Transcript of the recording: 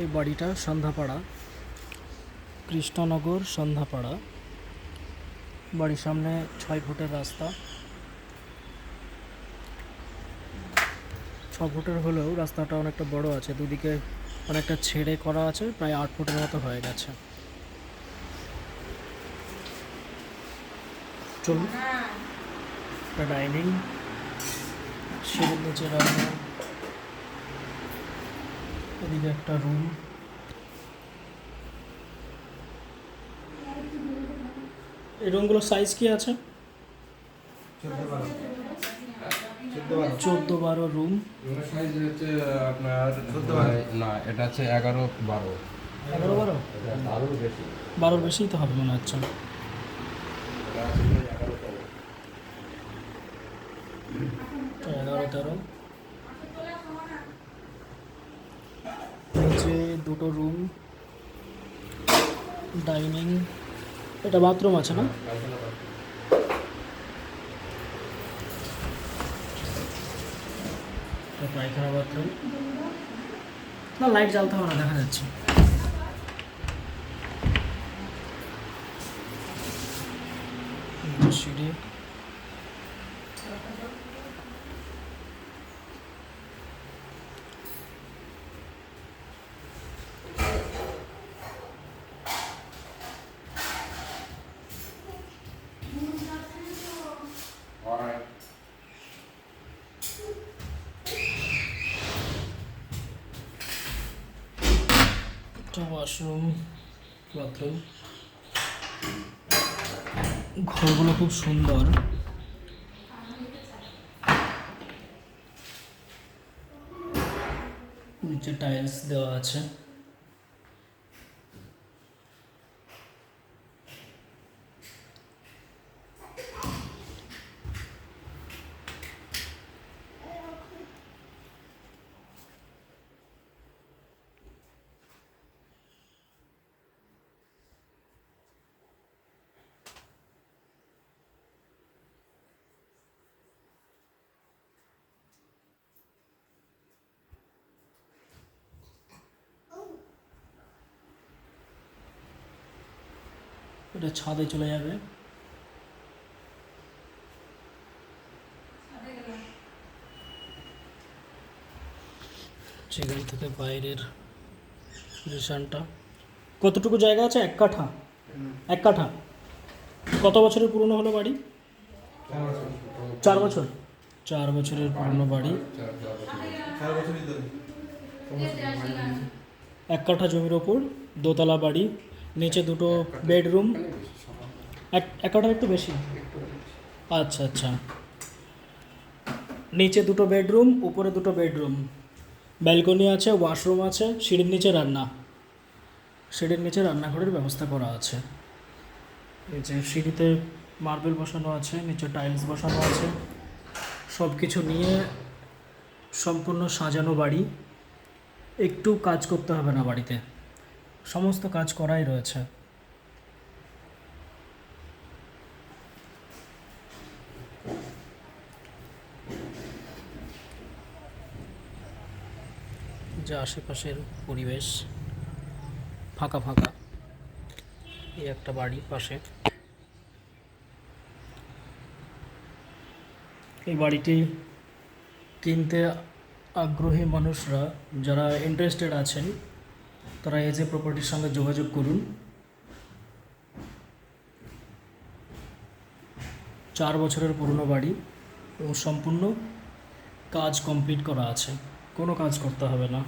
এই বাড়িটা সন্ধ্যাপাড়া। কৃষ্ণনগর সন্ধ্যাপাড়া। বাড়ির সামনে ছয় ফুটের রাস্তা। ছ ফুটের হলেও রাস্তাটা অনেকটা বড় আছে, দুদিকে অনেকটা ছেড়ে করা আছে, প্রায় আট ফুটের মতো হয়ে গেছে। চলুন ডাইনিং, সিঁড়ির নিচে রান্না এদিকে একটা রুম এই রুমগুলোর সাইজ কি আছে? চোদ্দ বারো রুম রুমের সাইজ হচ্ছে আপনার না এটা হচ্ছে এগারো বারো। এগারো বারো? আরও বেশি। বারোর বেশিই তো হবে মনে হচ্ছে। এগারো তেরো নিচে দুটো রুম ডাইনিং এটা বাথরুম আছে না? পায়খানা বাথরুম না লাইট জ্বালতে হবে না, দেখা যাচ্ছে। সিঁড়ি। একটা ওয়াশরুম বাথরুম ঘরগুলো খুব সুন্দর। নিচে টাইলস দেওয়া আছে। এটা ছাদে চলে যাবে। সেখান থেকে বাইরের পজিশনটা কতটুকু জায়গা আছে? এক কাঠা? এক কাঠা? কত বছরের পুরনো হলো বাড়ি? চার বছর। চার বছরের পুরনো বাড়ি। এক কাঠা জমির ওপর দোতলা বাড়ি। নিচে দুটো বেডরুম। এক এক একটু বেশি? আচ্ছা আচ্ছা। নিচে দুটো বেডরুম, উপরে দুটো বেডরুম। ব্যালকনি আছে, ওয়াশরুম আছে, সিঁড়ির নিচে রান্না। সিঁড়ির নিচে রান্নাঘরের ব্যবস্থা করা আছে। এই যে সিঁড়িতে মার্বেল বসানো আছে, নিচে টাইলস বসানো আছে। সব কিছু নিয়ে সম্পূর্ণ সাজানো বাড়ি। একটু কাজ করতে হবে না বাড়িতে। সমস্ত কাজ করাই রয়েছে। যে আশেপাশের পরিবেশ ফাঁকা ফাঁকা, এই একটা বাড়ি পাশে। এই বাড়িটি কিনতে আগ্রহী মানুষরা যারা ইন্টারেস্টেড আছেন তারা এজে প্রপার্টির সঙ্গে যোগাযোগ করুন। চার বছরের পুরনো বাড়ি এবং সম্পূর্ণ কাজ কমপ্লিট করা আছে। কোনো কাজ করতে হবে না।